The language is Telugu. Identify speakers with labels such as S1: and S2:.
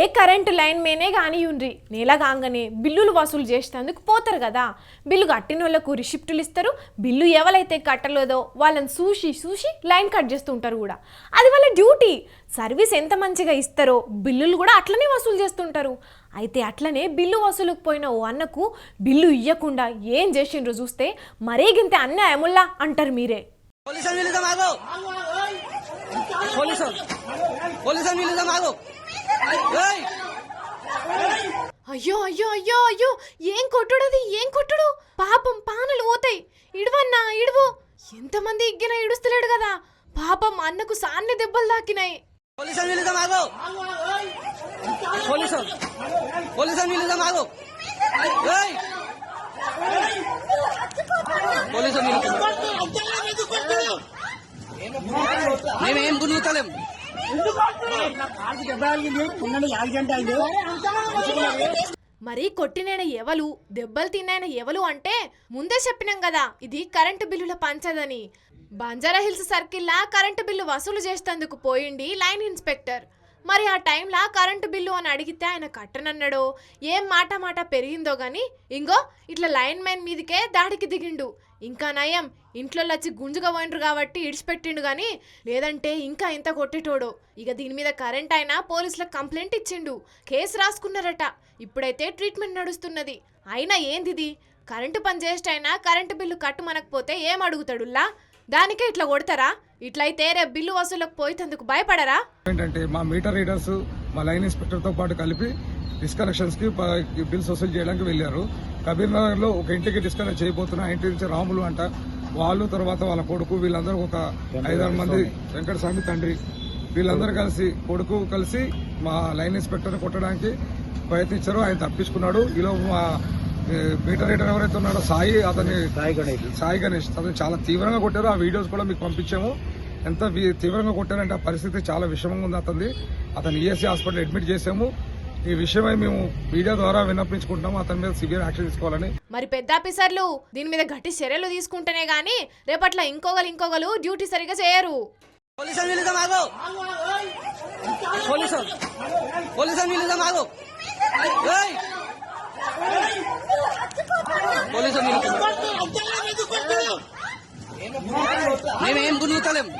S1: ఏ కరెంటు లైన్ మేనే కానియుండ్రి. నేల కాగానే బిల్లులు వసూలు చేసేందుకు పోతారు కదా. బిల్లు కట్టిన వాళ్ళకు రిసిప్టులు ఇస్తారు. బిల్లు ఎవరైతే కట్టలేదో వాళ్ళని చూసి చూసి లైన్ కట్ చేస్తూ ఉంటారు కూడా. అది వాళ్ళ డ్యూటీ. సర్వీస్ ఎంత మంచిగా ఇస్తారో బిల్లులు కూడా అట్లనే వసూలు చేస్తుంటారు అయితే అట్లనే బిల్లు వసూలుకు పోయిన ఓ అన్నకు బిల్లు ఇవ్వకుండా ఏం చేసిండ్రో చూస్తే మరే గింత అన్యాయముల్లా అంటారు మీరే.
S2: పోలీసులు
S1: అయ్యో అయ్యో అయ్యో అయ్యో ఏం కొట్టుడది ఏం కొట్టుడు పాపం పానలు పోతాయి ఇడవన్నా ఇడువు ఎంతమంది ఇగ్గినా ఇడుస్తలేడు కదా పాపం అన్నకు సాన్ని దెబ్బలు తాకినాయి
S2: మేమేం గుర్తుతలేం
S1: మరి కొట్టినైన ఎవలు దెబ్బలు తిన్నైన ఎవలు అంటే ముందే చెప్పినాం కదా ఇది కరెంటు బిల్లుల పంచదని. బంజారా హిల్స్ సర్కిల్లా కరెంటు బిల్లు వసూలు చేసేందుకు పోయిండి లైన్ ఇన్స్పెక్టర్. మరి ఆ టైంలో కరెంటు బిల్లు అని అడిగితే ఆయన కట్టనన్నాడో? ఏం మాట మాట పెరిగిందో గాని? ఇంగో ఇట్లా లైన్ మ్యాన్ మీదకే దాడికి దిగిండు. ఇంకా నయం ఇంట్లో వచ్చి గుంజుగా పోయిండ్రు కాబట్టి ఇడిచిపెట్టిండు కానీ లేదంటే ఇంకా ఇంత కొట్టేటోడో? ఇక దీని మీద కరెంట్ అయినా పోలీసులకు కంప్లైంట్ ఇచ్చిండు. కేసు రాసుకున్నారట. ఇప్పుడైతే ట్రీట్మెంట్ నడుస్తున్నది. అయినా ఏందిది? కరెంటు పని చేసేటైనా కరెంటు బిల్లు కట్టు మనకపోతే ఏం అడుగుతాడుల్లా? దానికే ఇట్లా కొడతారా? ఇట్లయితే రేపు బిల్లు వసూలకు పోయితందుకు భయపడరా?
S3: ఏంటంటే మా మీటర్ రీడర్స్ మా లైన్ ఇన్స్పెక్టర్తో పాటు కలిపి డిస్కనెక్షన్స్కి బిల్స్ వసూలు చేయడానికి వెళ్ళారు. కబీర్ నగర్లో ఒక ఇంటికి డిస్కనెక్ట్ చేయబోతున్నా ఇంటి నుంచి రాములు అంట. వాళ్ళు తర్వాత వాళ్ళ కొడుకు వీళ్ళందరూ ఒక ఐదారు మంది వెంకట స్వామి తండ్రి. వీళ్ళందరూ కలిసి కొడుకు కలిసి మా లైన్ ఇన్స్పెక్టర్ కొట్టడానికి ప్రయత్నించారు. ఆయన తప్పించుకున్నాడు. ఈలో మా ఏ, మీటర్ రీడర్ ఎవరైతే ఉన్నాడో సాయి అతని సాయి గణేష్. అతను చాలా తీవ్రంగా కొట్టారు. ఆ వీడియోస్ కూడా మీకు పంపించాము. ఎంత తీవ్రంగా కొట్టారంటే ఆ పరిస్థితి చాలా విషమంగా ఉంది అతనిది. అతను ఈఎస్సీ హాస్పిటల్ అడ్మిట్ చేశాము. ఈ విషయమై మేము మీడియా ద్వారా విన్నపించుకుంటాము అతని మీద సివియర్ యాక్షన్ తీసుకోవాలని.
S1: మరి పెద్ద ఆఫీసర్లు దీని మీద గట్టి చర్యలు తీసుకుంటేనే గాని రేపట్ల ఇంకొకరు ఇంకొకరు డ్యూటీ సరిగా చేయరు.
S2: పోలీసు మేమేం అయింది